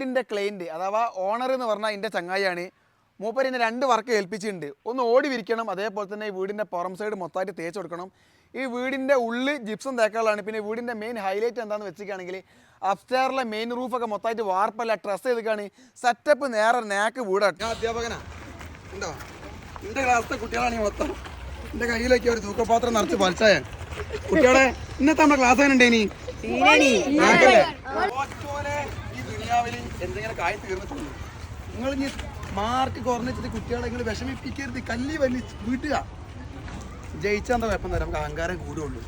വീടിന്റെ ക്ലൈന്റ് അഥവാ ഓണർ എന്ന് പറഞ്ഞാൽ എന്റെ ചങ്ങായിയാണ് മൂപ്പർ എന്നെ രണ്ട് വർക്ക് ഏൽപ്പിച്ചിട്ടുണ്ട്. ഒന്ന് ഓടി വിരിക്കണം അതേപോലെ തന്നെ ഈ വീടിന്റെ പുറം സൈഡ് മൊത്തമായിട്ട് തേച്ച് കൊടുക്കണം. ഈ വീടിന്റെ ഉള്ളിൽ ജിപ്സം തേക്കാനുള്ളതാണ്. പിന്നെ വീടിന്റെ മെയിൻ ഹൈലൈറ്റ് എന്താണെന്ന് വെച്ചിരിക്കുകയാണെങ്കിൽ അപ്സ്റ്റെയറിലെ മെയിൻ റൂഫൊക്കെ മൊത്തമായിട്ട് വാർപ്പല്ല ട്രസ് ചെയ്തിക്കാണ് സെറ്റപ്പ് നേരെ നേക്ക് വീടാണ് ഞാൻ അധ്യാപകനാ. ഉണ്ടോ? എന്റെ ക്ലാസ്സിലെ കുട്ടികളാണ് ഈ മൊത്തം. എന്റെ കയ്യിലേക്ക് ഒരു തൂക്കപാത്രം നിറച്ച് പലിച്ചായ കുട്ടികളെ ഇന്നത്തെ നമ്മുടെ ക്ലാസ് എങ്ങനെ ഉണ്ടേനി ഈ എന്തെങ്കിലും കായ് തീർന്നിട്ടുള്ളൂ നിങ്ങൾ ഇനി മാർക്ക് കുറഞ്ഞിട്ട് കുട്ടികളെ നിങ്ങൾ വിഷമിപ്പിക്കരുത്. കല്ലി വലി വീട്ടുക ജയിച്ചാൽ എന്താ കുഴപ്പം? തരാം നമുക്ക് അഹങ്കാരം കൂടുള്ളൂ.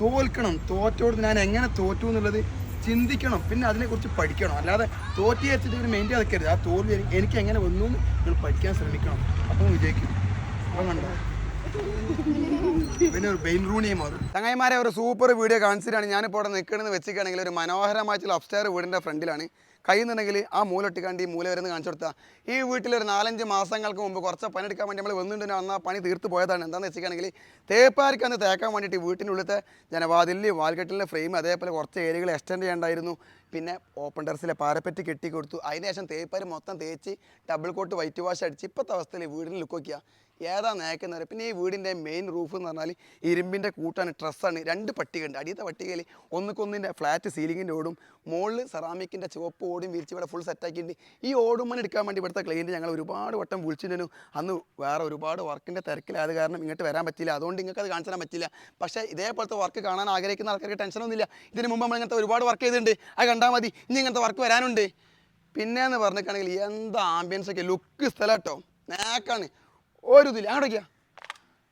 തോൽക്കണം. തോറ്റോട് ഞാൻ എങ്ങനെ തോറ്റു എന്നുള്ളത് ചിന്തിക്കണം. പിന്നെ അതിനെക്കുറിച്ച് പഠിക്കണം. അല്ലാതെ തോറ്റി വെച്ചിട്ട് ഇവർ മെയിൻ ചെയ്തേക്കരുത് ആ തോൽവി എനിക്ക് എങ്ങനെ വന്നു എന്ന് നിങ്ങൾ പഠിക്കാൻ ശ്രമിക്കണം. അപ്പം വിജയിക്കും. അപ്പം കണ്ടോ? പിന്നെ ഒരു ബെയിൻ റൂണിയെ മാറും ചങ്ങായിമാരെ ഒരു സൂപ്പർ വീഡിയോ കാണിച്ചിട്ടാണ് ഞാനിപ്പോൾ അവിടെ നിൽക്കണമെന്ന് വെച്ചിട്ടാണെങ്കിൽ ഒരു മനോഹരമായിട്ടുള്ള അപ്സ്റ്റെയർ വീടിന്റെ ഫ്രണ്ടിലാണ്. കഴിയുന്നുണ്ടെങ്കിൽ ആ മൂലൊട്ടിക്കാണ്ട് ഈ മൂല വരുന്ന കാണിച്ചു കൊടുത്താൽ ഈ വീട്ടിൽ ഒരു നാലഞ്ച് മാസങ്ങൾക്ക് മുമ്പ് കുറച്ച് പണിയെടുക്കാൻ വേണ്ടി നമ്മൾ വന്നിട്ടുണ്ട്. അന്ന് ആ പണി തീർത്ത് പോയതാണ്. എന്താണെന്ന് വെച്ചിട്ടാണെങ്കിൽ തേപ്പാർക്ക് അന്ന് തേക്കാൻ വേണ്ടിയിട്ട് വീട്ടിനുള്ളിലത്തെ ജനവാതിലിൽ വാൽക്കെട്ടിലെ ഫ്രെയിം അതേപോലെ കുറച്ച് ഏരിയകൾ എക്സ്റ്റെൻഡ് ചെയ്യേണ്ടായിരുന്നു. പിന്നെ ഓപ്പൺ ടെറസിലെ പാരപ്പറ്റ് കെട്ടി കൊടുത്തു അതിനുശേഷം തേപ്പാർ മൊത്തം തേച്ച് ഡബിൾ കോട്ട് വൈറ്റ് വാഷ് അടിച്ച് ഇപ്പോഴത്തെ അവസ്ഥയിൽ വീടിന് ലുക്ക് നോക്കിയാൽ ഏതാ നേക്കുന്നത് പിന്നെ ഈ വീടിന്റെ മെയിൻ റൂഫ് എന്ന് പറഞ്ഞാൽ ഇരുമ്പിന്റെ കൂട്ടാണ് ട്രസ്സാണ് രണ്ട് പട്ടികയുണ്ട്. അടിയത്തെ പട്ടികയിൽ ഒന്നുക്കൊന്നിന്റെ ഫ്ലാറ്റ് സീലിങ്ങിന്റെ ഓടും മുകളിൽ സെറാമിക്കിന്റെ ചുവപ്പ് ഓടും വിരിച്ച് ഇവിടെ ഫുൾ സെറ്റാക്കിയിട്ടുണ്ട് ഈ ഓടുമൺ എടുക്കാൻ വേണ്ടി ഇവിടുത്തെ ക്ലൈന്റ് ഞങ്ങൾ ഒരുപാട് വട്ടം വിളിച്ചിരുന്നു അന്ന് വേറെ ഒരുപാട് വർക്കിന്റെ തിരക്കിലായത് കാരണം ഇങ്ങോട്ട് വരാൻ പറ്റില്ല അതുകൊണ്ട് നിങ്ങൾക്ക് അത് കാണിച്ചു തരാൻ പറ്റില്ല പക്ഷേ ഇതേപോലത്തെ വർക്ക് കാണാൻ ആഗ്രഹിക്കുന്ന ആൾക്കാർക്ക് ടെൻഷനൊന്നുമില്ല ഇതിന് മുമ്പ് നമ്മൾ ഇങ്ങനത്തെ ഒരുപാട് വർക്ക് ചെയ്തിട്ടുണ്ട്. അത് കണ്ടാൽ മതി. ഇനി ഇങ്ങനത്തെ വർക്ക് വരാനുണ്ട്. പിന്നെ എന്ന് പറഞ്ഞിട്ടാണെങ്കിൽ എന്താ ആംബിയൻസ് ഒക്കെ. ലുക്ക് സ്ഥലം കേട്ടോ. നേക്കാണ് ഒരു ഇതില്ല അങ്ങോട്ടേക്കാ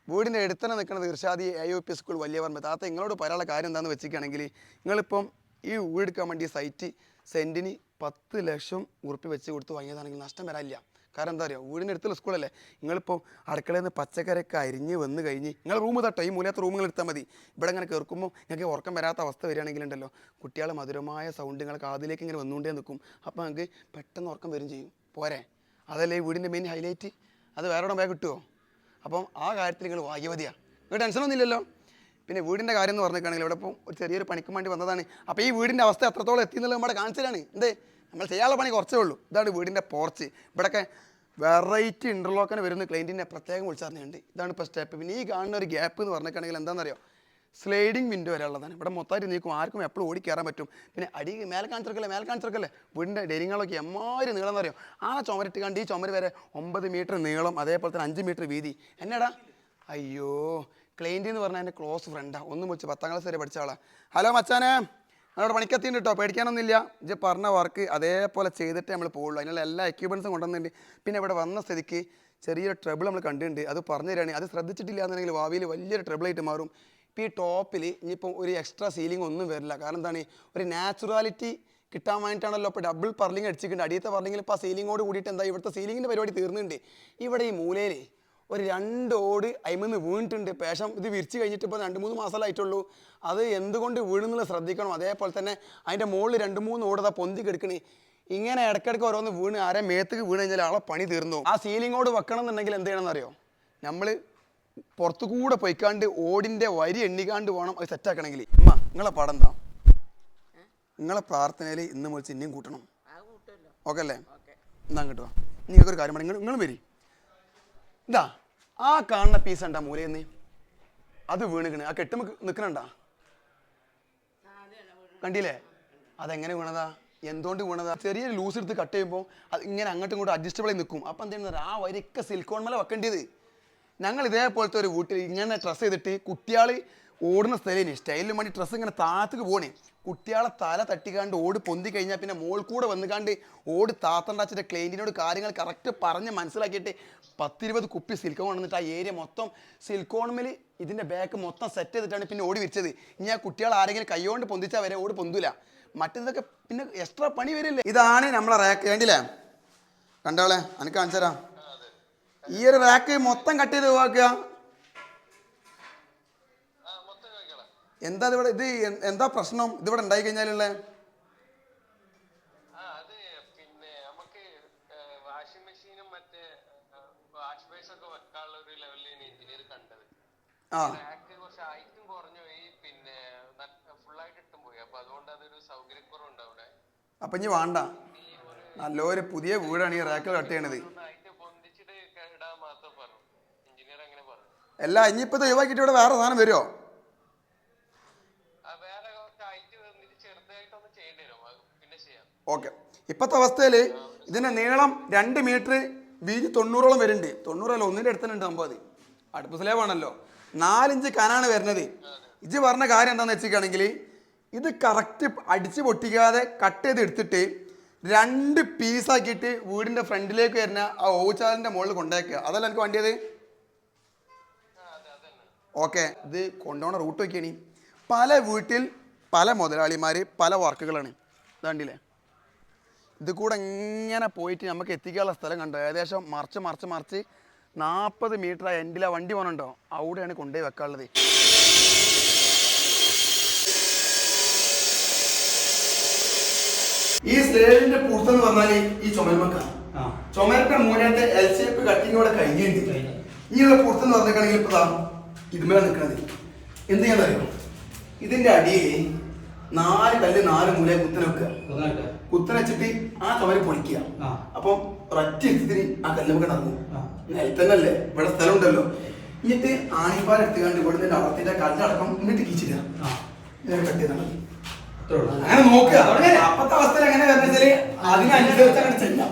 വീടിന്റെ അടുത്തന്നെ നിൽക്കുന്നത് Irshadi A U P school വലിയ പറമ്പ് താത്ത നിങ്ങളോട് പറയാനുള്ള കാര്യം എന്താണെന്ന് വെച്ചിരിക്കുകയാണെങ്കിൽ നിങ്ങളിപ്പം ഈ വീടെടുക്കാൻ വേണ്ടി സൈറ്റ് സെന്റിന് പത്ത് ലക്ഷം ഉറുപ്പി വെച്ച് കൊടുത്ത് വാങ്ങിയതാണെങ്കിൽ നഷ്ടം വരാനില്ല. കാരണം എന്താ പറയുക വീടിന്റെ അടുത്തുള്ള സ്കൂളല്ലേ നിങ്ങളിപ്പോൾ അടുക്കളയിൽ നിന്ന് പച്ചക്കറിയൊക്കെ അരിഞ്ഞ് വന്ന് കഴിഞ്ഞ് നിങ്ങൾ റൂം തട്ടോ ഈ മൂലത്തെ റൂമുകൾ എടുത്താൽ മതി. ഇവിടെ ഇങ്ങനെ കയറുമ്പോൾ നിങ്ങൾക്ക് ഉറക്കം വരാത്ത അവസ്ഥ വരികയാണെങ്കിലുണ്ടല്ലോ. കുട്ടികൾ മധുരമായ സൗണ്ട് നിങ്ങൾ കാതിലേക്ക് ഇങ്ങനെ വന്നുകൊണ്ടേ നിൽക്കും അപ്പോൾ നിങ്ങൾക്ക് പെട്ടെന്ന് ഉറക്കം വരും ചെയ്യും. പോരെ. അതല്ലേ ഈ വീടിന്റെ മെയിൻ ഹൈലൈറ്റ് അത് വേറെ എവിടെ പോയാൽ കിട്ടുമോ അപ്പം ആ കാര്യത്തിൽ നിങ്ങൾ ഭാഗ്യവതിയാണ് നിങ്ങൾ ടെൻഷനൊന്നും ഇല്ലല്ലോ? പിന്നെ വീടിന്റെ കാര്യം എന്ന് പറഞ്ഞിട്ടാണെങ്കിൽ ഇവിടെ ഇപ്പം ഒരു ചെറിയൊരു പണിക്ക് വേണ്ടി വന്നതാണ്. അപ്പോൾ ഈ വീടിന്റെ അവസ്ഥ എത്രത്തോളം എത്തി എന്നുള്ളത് നമ്മുടെ കാണിച്ചതാണ് എന്തേ? നമ്മൾ ചെയ്യാനുള്ള പണി കുറച്ചേ ഉള്ളൂ. ഇതാണ് വീടിന്റെ പോർച്ച് ഇവിടെയൊക്കെ വെറൈറ്റി ഇന്റർലോക്കിന് വരുന്ന ക്ലൈന്റിനെ പ്രത്യേകം വിളിച്ചറിഞ്ഞുണ്ട് ഇതാണ് ഇപ്പോൾ സ്റ്റെപ്പ് പിന്നെ ഈ കാണുന്ന ഒരു ഗ്യാപ്പ് എന്ന് പറഞ്ഞിട്ടുണ്ടെങ്കിൽ എന്താണെന്നറിയോ? സ്ലൈഡിങ് വിൻഡോ വരെ ഉള്ളതാണ്. ഇവിടെ മൊത്തമായിട്ട് നീക്കും ആർക്കും എപ്പോഴും ഓടി കയറാൻ പറ്റും. പിന്നെ അടി മേലെ കാണിച്ചിറക്കല്ലേ മേലെ കാണിച്ചിറക്കല്ലേ വീടിന്റെ ഡെരിങ്ങളൊക്കെ എമ്മാതിരി നീളം എന്ന് പറയും. ആ ചുമരിട്ട് കണ്ട് ഈ ചുമര് വരെ ഒമ്പത് മീറ്റർ നീളം അതേപോലെ തന്നെ അഞ്ച് മീറ്റർ വീതി. എന്നടാ? അയ്യോ. ക്ലൈന്റ് എന്ന് പറഞ്ഞാൽ എന്റെ ക്ലോസ് ഫ്രണ്ടാണ് ഒന്നും വെച്ച് പത്താം ക്ലാസ് വരെ പഠിച്ച ആളാണ് ഹലോ മച്ചാനെ. നമ്മളോട് പണിക്കത്തിന്റെ കേട്ടോ പേടിക്കാനൊന്നുമില്ല. ഇത് പറഞ്ഞ വർക്ക് അതേപോലെ ചെയ്തിട്ട് നമ്മൾ പോകുള്ളൂ അതിനുള്ള എല്ലാ എക്യുപ്മെൻസും കൊണ്ടുവന്നിട്ടുണ്ട്. പിന്നെ ഇവിടെ വന്ന സ്ഥിതിക്ക് ചെറിയൊരു ട്രബിൾ നമ്മൾ കണ്ടിട്ടുണ്ട്. അത് പറഞ്ഞു തരികയാണെങ്കിൽ അത് ശ്രദ്ധിച്ചിട്ടില്ല എന്നുണ്ടെങ്കിൽ ഭാവിയിൽ വലിയൊരു ട്രബിളായിട്ട് മാറും. ഇപ്പോൾ ഈ ടോപ്പിൽ ഇനിയിപ്പം ഒരു എക്സ്ട്രാ സീലിംഗ് ഒന്നും വരില്ല. കാരണം എന്താണ്? ഒരു നാച്ചുറാലിറ്റി കിട്ടാൻ വേണ്ടിയിട്ടാണല്ലോ ഇപ്പോൾ ഡബിൾ പർലിംഗ് അടിച്ചിട്ടുണ്ട് അടിയത്തെ പർലിങ്ങിൽ ഇപ്പോൾ ആ സീലിങ്ങോട് കൂടിയിട്ട് എന്താ ഇവിടുത്തെ സീലിങ്ങിന്റെ പരിപാടി തീർന്നിട്ടുണ്ട്. ഇവിടെ ഈ മൂലയിൽ ഒരു രണ്ടോട് ഓട് അയിമെന്ന് വീണിട്ടുണ്ട്. പേഷം ഇത് വിരിച്ച് കഴിഞ്ഞിട്ട് ഇപ്പോൾ രണ്ട് മൂന്ന് മാസമായിട്ടുള്ളൂ അത് എന്തുകൊണ്ട് വീണെന്നുള്ളത് ശ്രദ്ധിക്കണം. അതേപോലെ തന്നെ അതിന്റെ മുകളിൽ രണ്ട് മൂന്ന് ഓടതാ പൊന്തി കിടക്കണേ. ഇങ്ങനെ ഇടയ്ക്കിടയ്ക്ക് ഓരോന്ന് വീണ് ആരെ മേത്തേക്ക് വീണ് കഴിഞ്ഞാൽ ആളെ പണി തീർന്നു. ആ സീലിങ്ങോട് വെക്കണം എന്നുണ്ടെങ്കിൽ എന്ത് ചെയ്യണമെന്നറിയോ? നമ്മൾ പുറത്തു കൂടെ പോയിക്കാണ്ട് ഓടിന്റെ വരി എണ്ണിക്കാണ്ട് വേണം അത് സെറ്റാക്കണമെങ്കിൽ. ഉമ്മ നിങ്ങളെ പാടം എന്താ? നിങ്ങളെ പ്രാർത്ഥനയിൽ ഇന്ന് മുറിച്ച് ഇനിയും കൂട്ടണം. ഓക്കെ അല്ലേ? എന്നാ കിട്ടുക നിങ്ങൾക്കൊരു കാര്യം നിങ്ങൾ നിങ്ങൾ വരി. ഇതാ ആ കാണുന്ന പീസ് ഉണ്ടാ മൂലയെന്ന് അത് വീണുകണ് ആ കെട്ടുമ്പോ നിൽക്കണണ്ടാ കണ്ടില്ലേ? അതെങ്ങനെ വീണതാ? എന്തുകൊണ്ട് വീണതാ? ചെറിയ ലൂസ് എടുത്ത് കട്ട് ചെയ്യുമ്പോൾ അത് ഇങ്ങനെ അങ്ങോട്ടും ഇങ്ങോട്ടും അഡ്ജസ്റ്റബിളായി നിൽക്കും അപ്പം എന്താണ് ആ വരിയൊക്കെ സിലിക്കോൺ മല വെക്കേണ്ടത്. ഞങ്ങൾ ഇതേപോലത്തെ ഒരു വീട്ടിൽ ഇങ്ങനെ ഡ്രസ്സ് ചെയ്തിട്ട് കുട്ടിയാളി ഓടുന്ന സ്ഥലം സ്റ്റൈലിന് വേണ്ടി ഡ്രസ്സ് ഇങ്ങനെ താത്തക്ക് പോണേ കുട്ടിയാളെ തല തട്ടിക്കാണ്ട് ഓട് പൊന്തി കഴിഞ്ഞാൽ പിന്നെ മോൾ കൂടെ വന്നുകാണ്ട് ഓട് താത്തണ്ടാച്ചിട്ട് ക്ലൈന്റിനോട് കാര്യങ്ങൾ കറക്റ്റ് പറഞ്ഞ് മനസ്സിലാക്കിയിട്ട് പത്തിരുപത് കുപ്പി സിൽക്കോൺ വന്നിട്ട് ആ ഏരിയ മൊത്തം സിലിക്കോൺമിൽ ഇതിന്റെ ബാക്ക് മൊത്തം സെറ്റ് ചെയ്തിട്ടാണ് പിന്നെ ഓടി വിരിച്ചത്. ഇനി ആ കുട്ടികൾ ആരെങ്കിലും കൈകൊണ്ട് പൊന്തിച്ചാൽ വരെ ഓട് പൊന്തൂല. മറ്റേതൊക്കെ പിന്നെ എക്സ്ട്രാ പണി വരില്ലേ? ഇതാണ് നമ്മളെ റേക്ക് വേണ്ടില്ലേ കണ്ടാളെ എനിക്ക് കാണിച്ചു തരാം ഈ ഒരു റാക്ക് മൊത്തം കട്ട് ചെയ്ത് ഒഴിവാക്കുക. എന്താ ഇവിടെ ഇത് എന്താ പ്രശ്നം? ഇതിവിടെ ഉണ്ടായി കഴിഞ്ഞാലുള്ളേ? ആ അപ്പൊ ഇനി വേണ്ട. നല്ലൊരു പുതിയ വീടാണ് ഈ റാക്കിൽ കട്ട് ചെയ്യണത് ഒന്ന് അതിന്റെ പൊന്തിച്ചിട്ട് ക- ഇടാൻ മാത്രം പറഞ്ഞു എഞ്ചിനീയർ അങ്ങനെ അല്ല ഇനിയിപ്പോ ഇത് ഒഴിവാക്കിയിട്ട് ഇവിടെ വേറെ സാധനം വരുമോ അത് ഓക്കെ. ഇപ്പോഴത്തെ അവസ്ഥയിൽ ഇതിന്റെ നീളം രണ്ട് മീറ്റർ വീതി തൊണ്ണൂറോളം വരുന്നുണ്ട്. തൊണ്ണൂറല്ല ഒന്നിന്റെ അടുത്തുണ്ട് അമ്പത് അടുപ്പ് സ്ലേവ് ആണല്ലോ. നാലിഞ്ച് കനാണ് വരുന്നത്. ഇജ് പറഞ്ഞ കാര്യം എന്താണെന്ന് വെച്ചിരിക്കുകയാണെങ്കിൽ ഇത് കറക്റ്റ് അടിച്ച് പൊട്ടിക്കാതെ കട്ട് ചെയ്ത് എടുത്തിട്ട് രണ്ട് പീസാക്കിയിട്ട് വീടിന്റെ ഫ്രണ്ടിലേക്ക് വരുന്ന ആ ഓച്ചാലിന്റെ മുകളിൽ കൊണ്ടേക്കുക അതല്ല എനിക്ക് വേണ്ടിയത്? അതെ ഓക്കെ. ഇത് കൊണ്ടുപോണ റൂട്ട് നോക്കിയാണ് പല വീട്ടിൽ പല മുതലാളിമാർ പല വർക്കുകളാണ്. ഇതാണ്ടില്ലേ ഇത് കൂടെ ഇങ്ങനെ പോയിട്ട് നമുക്ക് എത്തിക്കാനുള്ള സ്ഥലം കണ്ടോ? ഏകദേശം മറിച്ച് മറിച്ച് മറിച്ച് നാൽപ്പത് മീറ്റർ എൻഡിലെ വണ്ടി പോകണുണ്ടോ അവിടെയാണ് കൊണ്ടുപോയി വെക്കാനുള്ളത്. ഈ സ്ലേഡിന്റെ പൂർത്തെന്ന് പറഞ്ഞാൽ ഈ ചുമൽമക്കാണ് ചുമരത്തെ മൂലത്തെ എൽ ഷേപ്പ് എഫ് കട്ടിങ്ങോടെ കഴിഞ്ഞിട്ടുണ്ട്. ഇനിയുള്ള പൂർത്തെന്ന് പറഞ്ഞിട്ടുണ്ടെങ്കിൽ ഇപ്പൊ ഇതുമേലെ നിൽക്കുന്നത് എന്ത് ചെയ്യാന്നറിയോ? ഇതിന്റെ അടിയിൽ നാല് കല്ല് നാല് മൂല കുത്തന വെക്കുക. കുത്തന വെച്ചിട്ട് ആ കവര് പൊളിക്കുക. അപ്പൊ ഒരൊറ്റ ഇരുത്തിന് ആ കല്ല് നമുക്ക് നടന്നു. നിലത്തന്നല്ലേ ഇവിടെ സ്ഥലം ഉണ്ടല്ലോ എന്നിട്ട് ആണിപ്പാൽ എടുത്തുകൊണ്ട് ഇവിടെ നിന്ന് അടത്തിന്റെ കല്ലടക്കം എന്നിട്ട് കീച്ചില്ല കട്ട് ചെയ്താൽ മതി. അങ്ങനെ നോക്കുക. അപ്പത്തെ അവസ്ഥയിൽ എങ്ങനെ വരുന്ന വെച്ചാൽ അതിനനുസരിച്ച് അങ്ങനെ ചെയ്യാം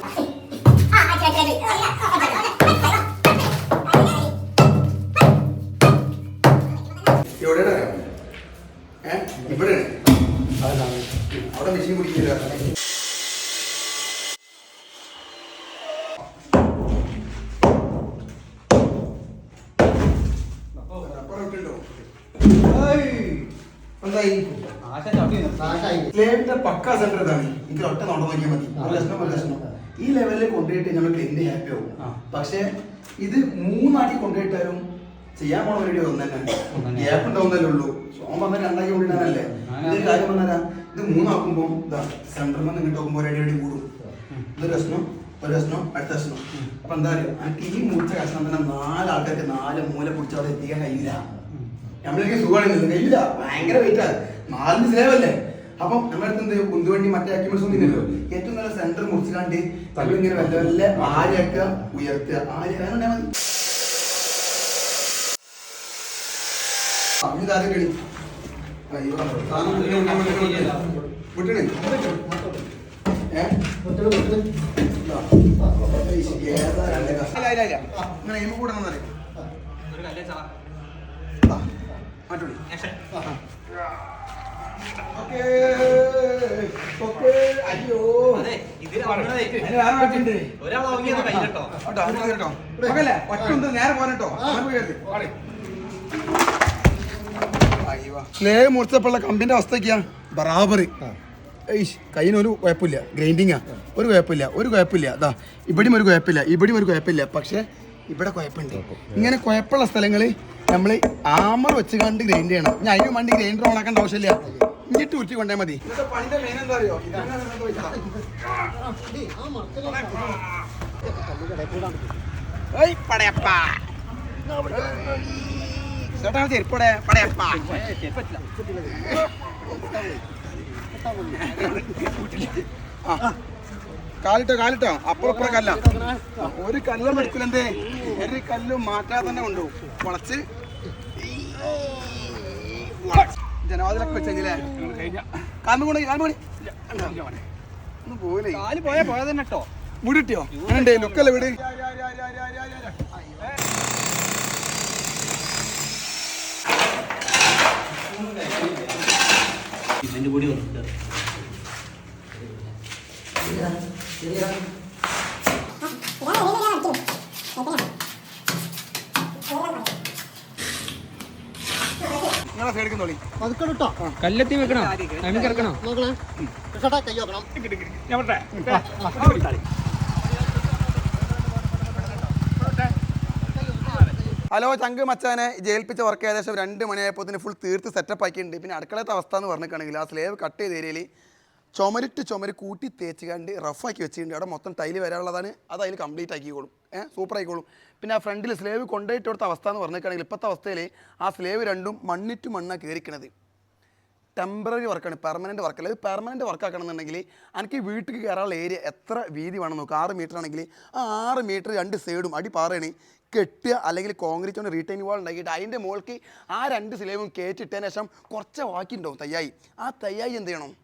എന്തായി? പക്ക സെന്റർ ഇതാണ്. ഇത് ഒറ്റ നോട്ടം നോക്കിയാൽ മതി. പ്രശ്നം ലക്ഷണം ഈ ലെവലിൽ കൊണ്ടുപോയിട്ട് ഞങ്ങൾക്ക് എന്ത് ഹാപ്പി ആവും. പക്ഷെ ഇത് മൂന്നാട്ടി കൊണ്ടുപോയിട്ടാലും ചെയ്യാൻ പോണ പരിപാടി ഒന്ന് തന്നെ. ഗ്യാപ്പ് ഉണ്ടാവുന്നല്ലേ ഉള്ളൂ. സോം വന്ന രണ്ടാക്കി കൊണ്ടിട്ടാണല്ലേ ഇതൊരു കാര്യം പറഞ്ഞാൽ ഇത് മൂന്നാക്കുമ്പോൾ ഇതാ സെന്ററിൽ നിന്ന് ഇങ്ങോട്ട് നോക്കുമ്പോൾ ഒരു അടി കൂടും. ഇത് പ്രശ്നം. ഒരു പ്രശ്നം അടുത്ത പ്രശ്നം അപ്പൊ എന്താ പറയുക? എനിക്ക് ഈ മുറിച്ച കഷ്ണം തന്നെ നാല് ആൾക്കാർക്ക് നാല് മൂല പിടിച്ച് അവിടെ എത്തിക്കാൻ കഴിയില്ല. നമ്മൾക്ക് സുഖമാണ് കഴിയില്ല ഭയങ്കര വെയിറ്റാ നാലിന് സ്ലേവല്ലേ അപ്പം നമ്മുടെ അടുത്ത് എന്ത് കുന്തുവണ്ടി മറ്റേ അക്യുമെന്റ്സ് ഒന്നും ഇല്ലല്ലോ. ഏറ്റവും നല്ല സെന്റർ മുറിച്ചിലാണ്ട് തള്ളി ഇങ്ങനെ വല്ല വല്ല ആരെയൊക്കെ ഉയർത്തുക. ആ, സാധനം വിട്ടണേ. ഏ? ഇങ്ങനെ കൂടെ മാറ്റോളി. അയ്യോ. നേരെ മുറിച്ചപ്പോഴുള്ള കമ്പിന്റെ അവസ്ഥയ്ക്കാ ബറാബറ്. ഏയ്ഷ് കയ്യിന് ഒരു കുഴപ്പമില്ല. ഗ്രൈൻഡിങ്ങാ. ഒരു കുഴപ്പമില്ല. ഒരു കുഴപ്പമില്ല. അതാ ഇവിടെയും ഒരു കുഴപ്പമില്ല. ഇവിടെയും ഒരു കുഴപ്പമില്ല. പക്ഷെ ഇവിടെ കുഴപ്പമുണ്ട്. ഇങ്ങനെ കുഴപ്പമുള്ള സ്ഥലങ്ങൾ നമ്മൾ ആമർ വെച്ച് കണ്ട് ഗ്രൈൻഡ് ചെയ്യണം. ഞാൻ അതിന് വേണ്ടി ഗ്രൈൻഡർ ഓണാക്കേണ്ട ആവശ്യമില്ല. ഇഞ്ഞിട്ട് ഉരുത്തി കൊണ്ടേ മതി. ചെരുപ്പടെ പടയപ്പാ. കാലിട്ടോ കാലിട്ടോ. അപ്പുറപ്പുറ കല്ല. ഒരു കല്ലും എടുക്കില്ലെന്തേ? ഒരു കല്ലും മാറ്റാതെ തന്നെ ഉണ്ടോ വളച്ച്. ജനവാതിലൊക്കെ വെച്ചെങ്കിലേ. കാൽമണി കാൽമണി ഒന്ന് പോലെ കാൽ പോയാ പോയാ തന്നെ കേട്ടോ വീട് കിട്ടിയോ അങ്ങനെ ലുക്കല്ലേ വീട്? ഇതിന്റെ കൂടി വന്നിട്ട് കല്ലെത്തി വെക്കണോ? നമുക്ക് ഇറക്കണോ നോക്കണേ വെക്കണം. ഹലോ ചങ്ക് മച്ചാനെ. ജയിൽപ്പിച്ച വർക്ക് ഏകദേശം രണ്ട് മണിയായപ്പോൾ ഫുൾ തീർത്ത് സെറ്റപ്പ് ആക്കിയിട്ടുണ്ട്. പിന്നെ അടുക്കളത്തെ അവസ്ഥ എന്ന് പറഞ്ഞിട്ടുണ്ടെങ്കിൽ ആ സ്ലേവ് കട്ട് ചെയ്ത ഏരിയയിൽ ചുമരിട്ട് ചുമര് കൂട്ടി തേച്ച് കണ്ട് റഫാക്കി വെച്ചിട്ടുണ്ട്. അവിടെ മൊത്തം ടൈൽ വരാനുള്ളതാണ്. അത് അതിൽ കംപ്ലീറ്റ് ആക്കിക്കോളും. ഏഹ് സൂപ്പർ ആയിക്കോളും. പിന്നെ ആ ഫ്രണ്ടിൽ സ്ലേവ് കൊണ്ടുപോയിട്ട് കൊടുത്ത അവസ്ഥ എന്ന് പറഞ്ഞിട്ടുണ്ടെങ്കിൽ ഇപ്പോഴത്തെ അവസ്ഥയിൽ ആ സ്ലേവ് രണ്ടും മണ്ണിട്ട് മണ്ണാണ് കയറിക്കണത് ടെമ്പററി വർക്കാണ് പെർമനന്റ് വർക്കല്ല ഇത് പെർമനന്റ് വർക്ക് ആക്കണമെന്നുണ്ടെങ്കിൽ എനിക്ക് വീട്ടിൽ കയറാനുള്ള ഏരിയ എത്ര വീതി വേണം നോക്കുക ആറ് മീറ്റർ ആണെങ്കിൽ ആ ആറ് മീറ്റർ രണ്ട് സൈഡും അടി പാറയാണ്. കെട്ടുക അല്ലെങ്കിൽ കോൺക്രീറ്റ് കൊണ്ട് റീറ്റൈൻ വാൾ ഉണ്ടാക്കിയിട്ട് അതിന്റെ മുകൾക്ക് ആ രണ്ട് സിലേബും കയറ്റിട്ടതിന് ശേഷം കുറച്ച് ബാക്കി ഉണ്ടാവും തയ്യായി. ആ തയ്യായി എന്ത് ചെയ്യണം?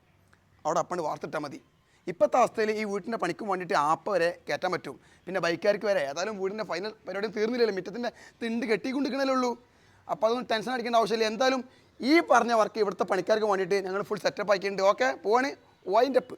അവിടെ അപ്പണ്ട് വാർത്തിട്ടാൽ മതി. ഇപ്പോഴത്തെ അവസ്ഥയിൽ ഈ വീട്ടിന്റെ പണിക്കും വേണ്ടിയിട്ട് ആപ്പ വരെ കയറ്റാൻ പറ്റും. പിന്നെ ബൈക്കാർക്ക് വരെ. ഏതായാലും വീടിന്റെ ഫൈനൽ പരിപാടി തീർന്നില്ലല്ലോ. മിറ്റത്തിന്റെ തിണ്ട് കെട്ടിക്കൊണ്ടിരിക്കണല്ലേ ഉള്ളൂ. അപ്പോൾ അതൊന്നും ടെൻഷൻ അടിക്കേണ്ട ആവശ്യമില്ല. എന്തായാലും ഈ പറഞ്ഞ വർക്ക് ഇവിടുത്തെ പണിക്കാർക്ക് വേണ്ടിയിട്ട് ഞങ്ങൾ ഫുൾ സെറ്റപ്പ് ആക്കിയിട്ടുണ്ട്. ഓക്കെ പോവാണ്. Wind up